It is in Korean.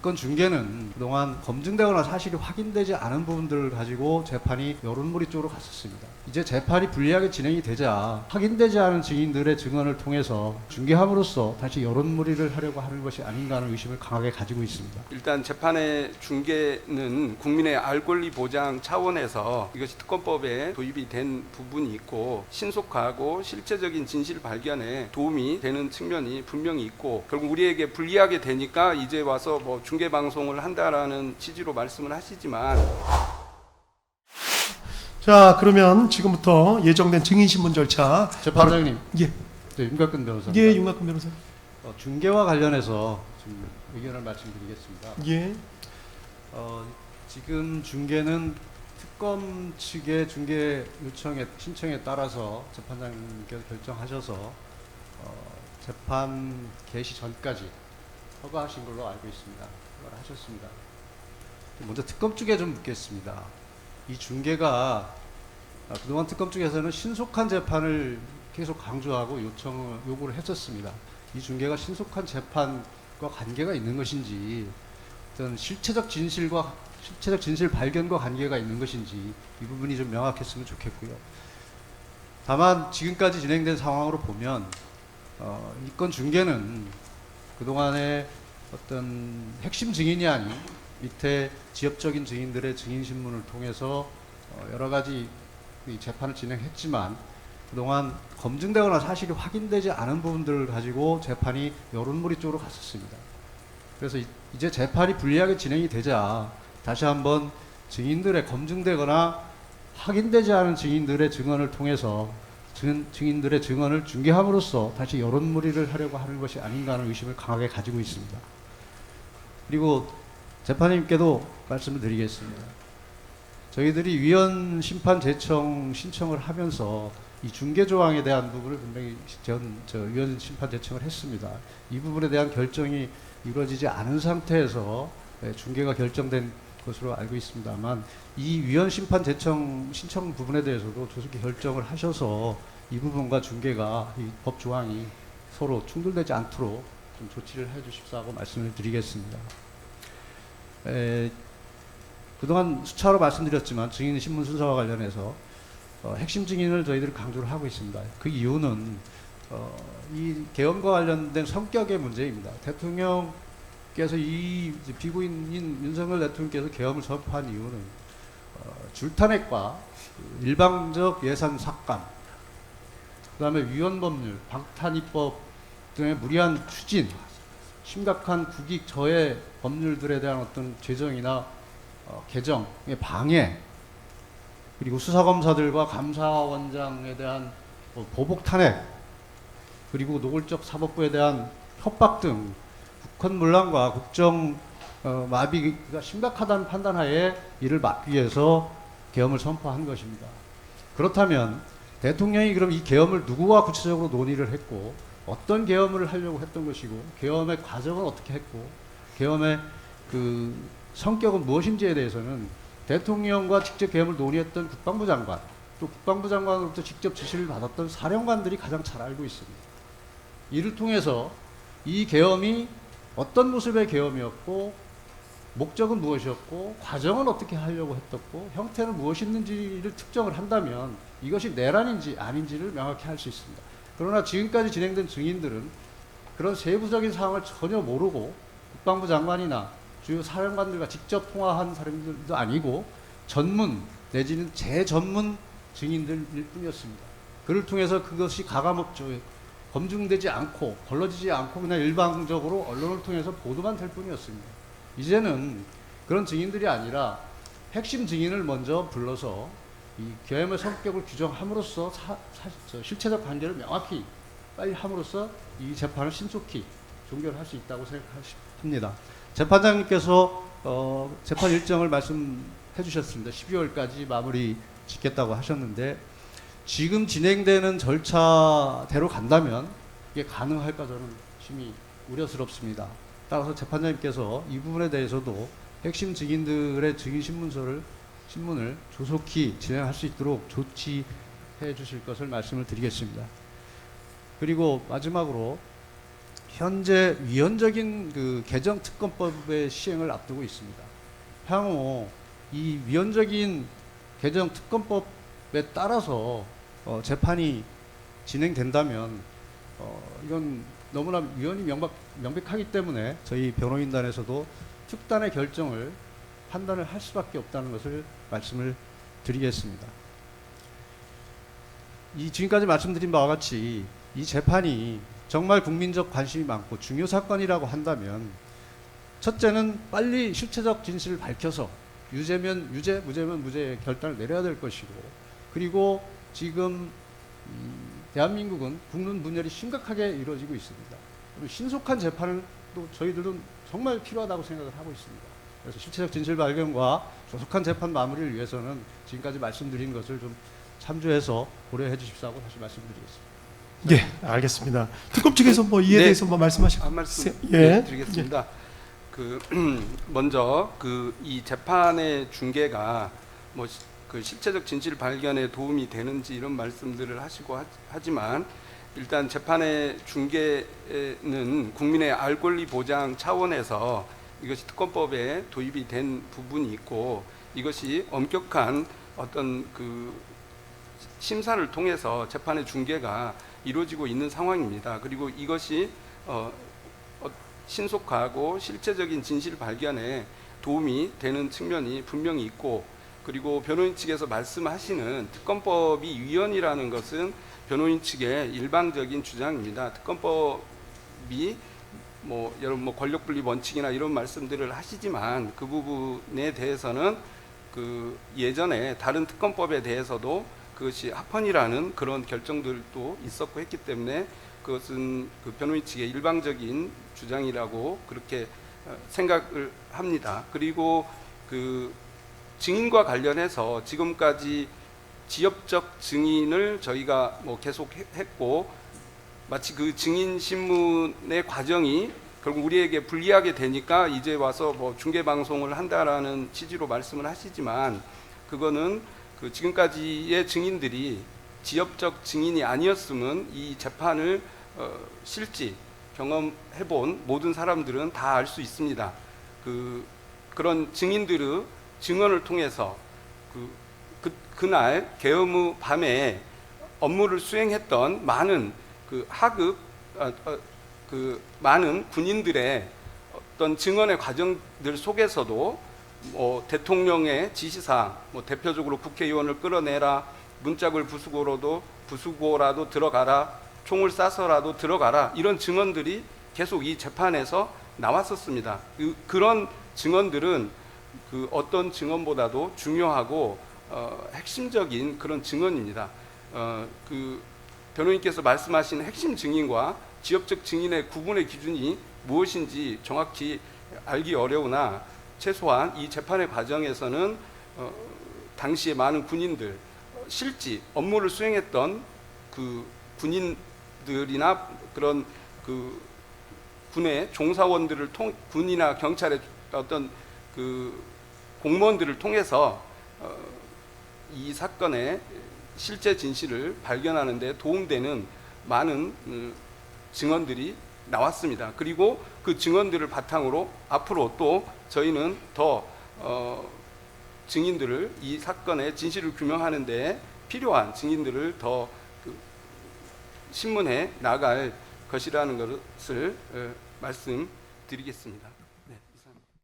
이건 중계는 그동안 검증되거나 사실이 확인되지 않은 부분들을 가지고 재판이 여론몰이 쪽으로 갔었습니다. 이제 재판이 불리하게 진행이 되자 확인되지 않은 증인들의 증언을 통해서 중계함으로써 다시 여론몰이를 하려고 하는 것이 아닌가 하는 의심을 강하게 가지고 있습니다. 일단 재판의 중계는 국민의 알 권리 보장 차원에서 이것이 특검법에 도입이 된 부분이 있고 신속하고 실체적인 진실 발견에 도움이 되는 측면이 분명히 있고 결국 우리에게 불리하게 되니까 이제 와서 뭐 중계 방송을 한다라는 취지로 말씀을 하시지만 자, 그러면 지금부터 예정된 증인 신문 절차 재판장님, 예. 네, 윤곽근 변호사입니다. 예, 윤곽근 변호사. 어, 중계와 관련해서 좀 의견을 말씀드리겠습니다. 예. 어, 지금 중계는 특검 측의 중계 요청에 신청에 따라서 재판장님께서 결정하셔서 어, 재판 개시 전까지 허가하신 걸로 알고 있습니다. 허가를 하셨습니다. 먼저 특검 쪽에 좀 묻겠습니다. 이 중계가 아, 그동안 특검 쪽에서는 신속한 재판을 계속 강조하고 요청 요구를 했었습니다. 이 중계가 신속한 재판과 관계가 있는 것인지 어떤 실체적 진실과 실체적 진실 발견과 관계가 있는 것인지 이 부분이 좀 명확했으면 좋겠고요. 다만 지금까지 진행된 상황으로 보면 어, 이건 중계는 그동안의 어떤 핵심 증인이 아닌 밑에 지역적인 증인들의 증인 신문을 통해서 어, 여러 가지 이 재판을 진행했지만 그동안 검증되거나 사실이 확인되지 않은 부분들을 가지고 재판이 여론몰이 쪽으로 갔었습니다. 그래서 이- 이제 재판이 불리하게 진행이 되자 다시 한번 증인들의 검증되거나 확인되지 않은 증인들의 증언을 통해서 증, 증인 들의 증언을 중개함으로써 다시 여론몰이를 하려고 하는 것이 아닌가 하는 의심을 강하게 가지고 있습니다. 그리고 재판님께도 말씀을 드리겠습니다. 저희들이 위헌 심판 제청 신청을 하면서 이 중개 조항에 대한 부분을 분명히 전, 저 위헌 심판 제청을 했습니다. 이 부분에 대한 결정이 이루어지지 않은 상태에서 예, 중개가 결정된 것으로 알고 있습니다만 이 위헌 심판 제청 신청 부분에 대해서도 조속히 결정을 하셔서 이 부분과 중개가 이 법 조항이 서로 충돌되지 않도록 좀 조치를 해 주십사고 말씀을 드리겠습니다. 에, 그동안 수차로 말씀드렸지만 증인 신문 순서와 관련해서 어, 핵심 증인을 저희들이 강조를 하고 있습니다. 그 이유는 어, 이 개헌과 관련된 성격의 문제입니다. 대통령 께서 이 피고인인 윤석열 대통령께서 개헌을 선포한 이유는 어, 줄탄핵과 그 일방적 예산 삭감, 그 다음에 위헌법률, 방탄입법 등의 무리한 추진, 심각한 국익 저해 법률들에 대한 어떤 제정이나 어, 개정의 방해, 그리고 수사검사들과 감사원장에 대한 뭐 보복 탄핵, 그리고 노골적 사법부에 대한 협박 등 문란과 국정 어, 마비가 심각하다는 판단하에 이를 막기 위해서 계엄을 선포한 것입니다. 그렇다면 대통령이 그럼 이 계엄을 누구와 구체적으로 논의를 했고 어떤 계엄을 하려고 했던 것이고 계엄의 과정은 어떻게 했고 계엄의 그 성격은 무엇인지에 대해서는 대통령과 직접 계엄을 논의했던 국방부 장관 또 국방부 장관으로부터 직접 지시를 받았던 사령관들이 가장 잘 알고 있습니다. 이를 통해서 이 계엄이 어떤 모습의 계엄이었고 목적은 무엇이었고 과정은 어떻게 하려고 했었고 형태는 무엇이었는지를 특정을 한다면 이것이 내란인지 아닌지를 명확히 할 수 있습니다. 그러나 지금까지 진행된 증인들은 그런 세부적인 사항을 전혀 모르고 국방부 장관이나 주요 사령관들과 직접 통화한 사람들도 아니고 전문 내지는 재전문 증인들일 뿐이었습니다. 그를 통해서 그것이 가감없죠. 검증되지 않고 걸러지지 않고 그냥 일방적으로 언론을 통해서 보도만 될 뿐이었습니다. 이제는 그런 증인들이 아니라 핵심 증인을 먼저 불러서 이 계엄의 성격을 규정함으로써 사, 사, 저 실체적 관계를 명확히 빨리 함으로써 이 재판을 신속히 종결할 수 있다고 생각합니다. 재판장님께서 어, 재판 일정을 말씀해 주셨습니다. 12월까지 마무리 짓겠다고 하셨는데 지금 진행되는 절차대로 간다면 이게 가능할까 저는 심히 우려스럽습니다. 따라서 재판장님께서 이 부분에 대해서도 핵심 증인들의 증인 신문서를 신문을 조속히 진행할 수 있도록 조치해 주실 것을 말씀을 드리겠습니다. 그리고 마지막으로 현재 위헌적인 그 개정 특검법의 시행을 앞두고 있습니다. 향후 이 위헌적인 개정 특검법에 따라서 어, 재판이 진행된다면 어, 이건 너무나 위헌이 명박, 명백하기 때문에 저희 변호인단에서도 특단의 결정을 판단을 할 수밖에 없다는 것을 말씀을 드리겠습니다. 이 지금까지 말씀드린 바와 같이 이 재판이 정말 국민적 관심이 많고 중요 사건이라고 한다면 첫째는 빨리 실체적 진실을 밝혀서 유죄면 유죄, 무죄면 무죄의 결단을 내려야 될 것이고 그리고 지금 이 대한민국은 국론 분열이 심각하게 이루어지고 있습니다. 그리고 신속한 재판을 또 저희들도 정말 필요하다고 생각을 하고 있습니다. 그래서 실체적 진실 발견과 조속한 재판 마무리를 위해서는 지금까지 말씀드린 것을 좀 참조해서 고려해 주십사고 다시 말씀드리겠습니다. 예, 알겠습니다. 특검 측에서 뭐 이에 네. 대해서 뭐 말씀하실 한 말씀 예. 네, 드리겠습니다. 그 먼저 그 이 재판의 중계가 뭐 그 실체적 진실 발견에 도움이 되는지 이런 말씀들을 하시고 하, 하지만 일단 재판의 중계는 국민의 알 권리 보장 차원에서 이것이 특검법에 도입이 된 부분이 있고 이것이 엄격한 어떤 그 심사를 통해서 재판의 중계가 이루어지고 있는 상황입니다. 그리고 이것이 어, 어, 신속하고 실체적인 진실 발견에 도움이 되는 측면이 분명히 있고 그리고 변호인 측에서 말씀하시는 특검법이 위헌이라는 것은 변호인 측의 일방적인 주장입니다. 특검법이 뭐 여러분 뭐 권력 분리 원칙이나 이런 말씀들을 하시지만 그 부분에 대해서는 그 예전에 다른 특검법에 대해서도 그것이 합헌이라는 그런 결정들도 있었고 했기 때문에 그것은 그 변호인 측의 일방적인 주장이라고 그렇게 어, 생각을 합니다. 그리고 그 증인과 관련해서 지금까지 지역적 증인을 저희가 뭐 계속 해- 했고 마치 그 증인 신문의 과정이 결국 우리에게 불리하게 되니까 이제 와서 뭐 중계 방송을 한다라는 취지로 말씀을 하시지만 그거는 그 지금까지의 증인들이 지역적 증인이 아니었으면 이 재판을 어, 실지 경험해본 모든 사람들은 다 알 수 있습니다. 그 그런 증인들의 증언을 통해서 그, 그 그날 후 밤에 업무를 수행했던 많은 그 하급 어, 어, 그 많은 군인들의 어떤 증언의 과정들 속에서도 뭐 대통령의 지시사항, 뭐 대표적으로 국회의원을 끌어내라, 문짝을 부수고라도 부수고라도 들어가라, 총을 쏴서라도 들어가라 이런 증언들이 계속 이 재판에서 나왔었습니다. 그, 그런 증언들은 그 어떤 증언보다도 중요하고 어, 핵심적인 그런 증언입니다. 어, 그 변호인께서 말씀하신 핵심 증인과 지역적 증인의 구분의 기준이 무엇인지 정확히 알기 어려우나 최소한 이 재판의 과정에서는 어, 당시에 많은 군인들 어, 실지 업무를 수행했던 그 군인들이나 그런 그 군의 종사원들을 통 군이나 경찰의 어떤 그 공무원들을 통해서 어, 이 사건의 실제 진실을 발견하는 데 도움되는 많은 음, 증언들이 나왔습니다. 그리고 그 증언들을 바탕으로 앞으로 또 저희는 더 어, 증인들을 이 사건의 진실을 규명하는 데 필요한 증인들을 더 그, 신문에 나갈 것이라는 것을 어, 말씀드리겠습니다.